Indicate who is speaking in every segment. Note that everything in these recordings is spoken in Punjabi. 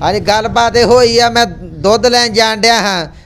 Speaker 1: ਅੱਜ ਗੱਲਬਾਤ ਇਹ ਹੋਈ ਆ ਮੈਂ ਦੁੱਧ ਲੈਣ ਜਾਣ ਡਿਆ ਹਾਂ।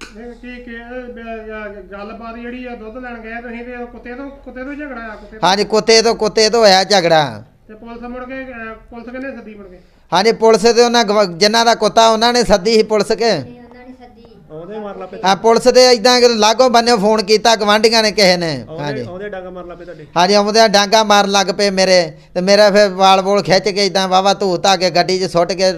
Speaker 2: ਇਹ ਕੀ ਕੀ ਇਹ ਗੱਲਬਾਤ ਜਿਹੜੀ ਆ ਦੁੱਧ ਲੈਣ ਗਏ ਤੁਸੀਂ ਤੇ ਉਹ ਕੁੱਤੇ ਤੋਂ ਕੁੱਤੇ ਤੋਂ ਝਗੜਾ ਆ ਕੁੱਤੇ ਤੋਂ।
Speaker 1: ਹਾਂਜੀ ਕੁੱਤੇ ਤੋਂ ਕੁੱਤੇ ਤੋਂ ਹੋਇਆ ਝਗੜਾ।
Speaker 2: ਤੇ ਪੁਲਿਸ ਮੁੜ ਕੇ ਅਹ, ਪੁਲਿਸ ਕਿੰਨੇ ਸੱਦੀ ਮੁੜ ਕੇ?
Speaker 1: ਹਾਂਜੀ ਪੁਲਿਸ ਤੇ ਉਹਨਾਂ ਗਵ- ਜਿਨ੍ਹਾਂ ਦਾ ਕੁੱਤਾ ਉਹਨਾਂ ਨੇ ਸੱਦੀ ਸੀ ਪੁਲਿਸ ਕੇ।
Speaker 3: ਉਹਦੇ ਮਾਰ ਲਾ ਪੇ
Speaker 1: ਆ ਪੁਲਿਸ ਦੇ ਇਦਾਂ ਲਾਗੋਂ ਬੰਨੇ ਫੋਨ ਕੀਤਾ ਗਵਾਂਢੀਆਂ ਨੇ ਕਿਸੇ ਨੇ। ਹਾਂਜੀ।
Speaker 3: ਉਹਦੇ ਡਾਂਗਾ ਮਾਰ ਲਾ ਪੇ ਤੁਹਾਡੇ।
Speaker 1: ਹਾਂਜੀ ਆਉਂਦੇ ਡਾਂਗਾ ਮਾਰਨ ਲੱਗ ਪਏ ਮੇਰੇ। ਤੇ ਮੇਰਾ ਫਿਰ ਵਾਲ ਵੋਲ ਖਿੱਚ ਕੇ ਇਦਾਂ ਵਾਵਾ ਧੂ ਧਾ ਕੇ ਗੱਡੀ 'ਚ ਸੁੱਟ ਕੇ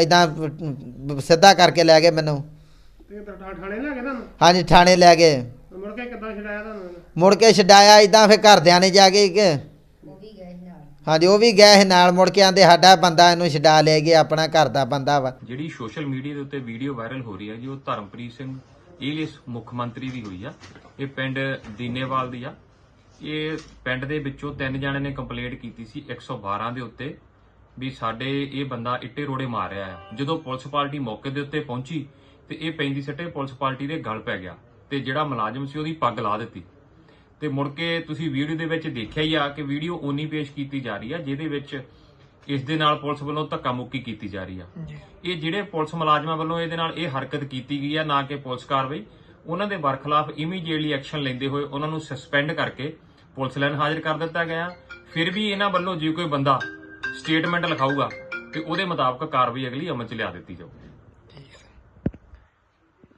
Speaker 1: ਇਦਾਂ ਸਿੱਧਾ ਕਰਕੇ ਲੈ ਗਏ ਮੈਨੂੰ।
Speaker 2: ਤੇ ਤਾਂ ਠਾ- ਠਾਣੇ ਲੈ ਗਏ ਤੁਹਾਨੂੰ?
Speaker 1: ਹਾਂਜੀ ਥਾਣੇ ਲੈ ਗਏ।
Speaker 2: ਮੁੜ ਕੇ ਕਿੱਦਾਂ ਛਡਾਇਆ ਤੁਹਾਨੂੰ?
Speaker 1: ਮੁੜ ਕੇ ਛਡਾਇਆ ਇਦਾਂ ਫਿਰ ਘਰਦਿਆਂ ਨੇ ਜਾ ਕੇ ਕਿ ਹਾਂਜੀ ਉਹ ਵੀ ਗਏ ਸੀ ਨਾਲ ਮੁੜ ਕੇ ਆਂਦੇ ਸਾਡਾ ਬੰਦਾ ਇਹਨੂੰ ਛਡਾ ਲੈ ਗਿਆ ਆਪਣਾ ਘਰ ਦਾ ਬੰਦਾ ਵਾ।
Speaker 4: ਜਿਹੜੀ ਸੋਸ਼ਲ ਮੀਡੀਆ ਦੇ ਉੱਤੇ ਵੀਡੀਓ ਵਾਇਰਲ ਹੋ ਰਹੀ ਹੈ ਜੀ ਉਹ ਧਰਮਪ੍ਰੀਤ ਸਿੰਘ ਏਲੀਅਸ ਮੁੱਖ ਮੰਤਰੀ ਦੀ ਹੋਈ ਆ। ਇਹ ਪਿੰਡ ਦੀਨੇਵਾਲ ਦੀ ਆ। ਇਹ ਪਿੰਡ ਦੇ ਵਿੱਚੋਂ ਤਿੰਨ ਜਣਿਆਂ ਨੇ ਕੰਪਲੇਂਟ ਕੀਤੀ ਸੀ 112 ਦੇ ਉੱਤੇ ਵੀ ਸਾਡੇ ਇਹ ਬੰਦਾ ਇੱਟੇ ਰੋੜੇ ਮਾਰ ਰਿਹਾ ਹੈ ਜਦੋਂ ਪੁਲਿਸ ਪਾਰਟੀ ਮੌਕੇ ਦੇ ਉੱਤੇ ਪਹੁੰਚੀ ਤੇ ਇਹ ਪੈਂਦੀ ਸੱਟੇ ਪੁਲਿਸ ਪਾਰਟੀ ਦੇ ਗਲ ਪੈ ਗਿਆ ਤੇ ਜਿਹੜਾ ਮੁਲਾਜ਼ਮ ਸੀ ਉਹਦੀ ਪੱਗ ਲਾ ਦਿੱਤੀ। ਤੇ ਮੁੜ ਕੇ ਤੁਸੀਂ ਵੀਡੀਓ ਦੇ ਵਿੱਚ ਦੇਖਿਆ ਹੀ ਆ ਕਿ ਵੀਡੀਓ ਓਨੀ ਪੇਸ਼ ਕੀਤੀ ਜਾ ਰਹੀ ਆ ਜਿਹਦੇ ਵਿੱਚ ਇਸ ਦੇ ਨਾਲ ਪੁਲਿਸ ਵੱਲੋਂ ਧੱਕਾ ਮੁੱਕੀ ਕੀਤੀ ਜਾ ਰਹੀ ਆ। ਇਹ ਜਿਹੜੇ ਪੁਲਿਸ ਮੁਲਾਜ਼ਮਾਂ ਵੱਲੋਂ ਇਹਦੇ ਨਾਲ ਇਹ ਹਰਕਤ ਕੀਤੀ ਗਈ ਆ ਨਾ ਕਿ ਪੁਲਿਸ ਕਾਰਵਾਈ ਉਹਨਾਂ ਦੇ ਬਰਖਲਾਫ ਇਮੀਡੀਏਟਲੀ ਐਕਸ਼ਨ ਲੈਂਦੇ ਹੋਏ ਉਹਨਾਂ ਨੂੰ ਸਸਪੈਂਡ ਕਰਕੇ ਪੁਲਿਸ ਲਾਈਨ ਹਾਜ਼ਰ ਕਰ ਦਿੱਤਾ ਗਿਆ। ਫਿਰ ਵੀ ਇਹਨਾਂ ਵੱਲੋਂ ਜੇ ਕੋਈ ਬੰਦਾ ਸਟੇਟਮੈਂਟ ਲਿਖਾਊਗਾ ਤੇ ਉਹਦੇ ਮੁਤਾਬਕ ਕਾਰਵਾਈ ਅਗਲੀ ਅਮਲ ਚ ਲਿਆ ਦਿੱਤੀ ਜਾਊਗੀ